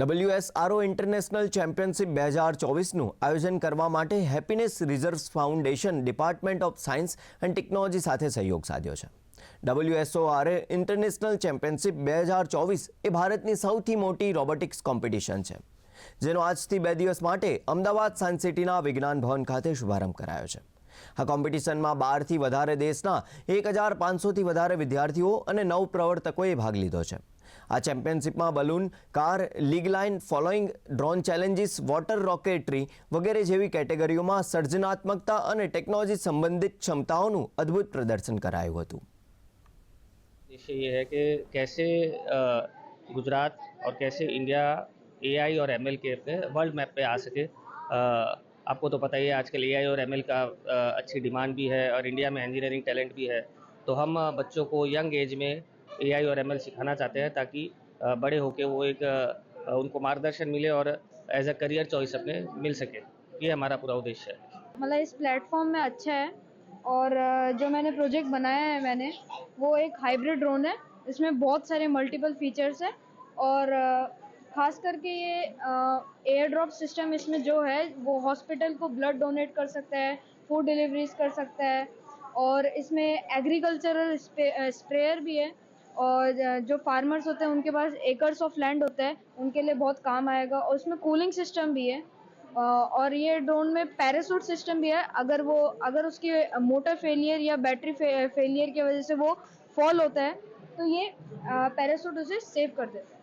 ડબલ્યુએસઆરઓ international championship બે હજાર ચોવીસનું આયોજન કરવા માટે happiness reserves foundation department of science and technology સાથે સહયોગ સાધ્યો છે ડબલ્યુએસઓઆરએ ઇન્ટરનેશનલ ચેમ્પિયનશિપ બે હજાર ચોવીસ એ ભારતની સૌથી મોટી રોબોટિક્સ કોમ્પિટિશન છે જેનો આજથી બે દિવસ માટે અમદાવાદ સાયન્સ સિટીના વિજ્ઞાન ભવન ખાતે શુભારંભ કરાયો છે આ કોમ્પિટિશનમાં બારથી વધારે દેશના એક હજાર પાંચસોથી વધારે વિદ્યાર્થીઓ અને નવ પ્રવર્તકોએ ભાગ લીધો છે આ ચેમ્પિયનશિપમાં બલૂન કાર લીગલાઇન following drone challenges water rocketry વગેરે જેવી કેટેગરીઓમાં સર્જનાત્મકતા અને ટેકનોલોજી સંબંધિત ક્ષમતાઓનું અદ્ભુત પ્રદર્શન કરાયું હતું વિશે એ છે કે કઈસે ગુજરાત ઓર કઈસે ઇન્ડિયા AI ઓર ML કે પર વર્લ્ડ મેપ પર આ શકે આપકો તો ખબર હે આજકાલ AI ઓર ML કા અચ્છી ડિમાન્ડ ભી હે ઓર ઇન્ડિયા મે એન્જિનિયરિંગ ટેલેન્ટ ભી હે તો હમ બચ્ચો કો યંગ એજ મે एआई और एमएल सिखाना चाहते हैं ताकि बड़े होके वो एक उनको मार्गदर्शन मिले और एज अ करियर चॉइस अपने मिल सके ये हमारा पूरा उद्देश्य है मतलब इस प्लेटफॉर्म में अच्छा है और जो मैंने प्रोजेक्ट बनाया है मैंने वो एक हाइब्रिड ड्रोन है इसमें बहुत सारे मल्टीपल फीचर्स हैं और खास करके ये एयर ड्रॉप सिस्टम इसमें जो है वो हॉस्पिटल को ब्लड डोनेट कर सकता है फूड डिलीवरीज कर सकता है और इसमें एग्रीकल्चरल स्प्रेयर भी है और जो फार्मर्स होते हैं उनके पास एकर्स ऑफ लैंड होता है उनके लिए बहुत काम आएगा और उसमें कूलिंग सिस्टम भी है और ये ड्रोन में पैरासूट सिस्टम भी है अगर वो अगर उसकी मोटर फेलियर या बैटरी फे, फेलियर की वजह से वो फॉल होता है तो ये पैरासूट उसे सेव कर देता है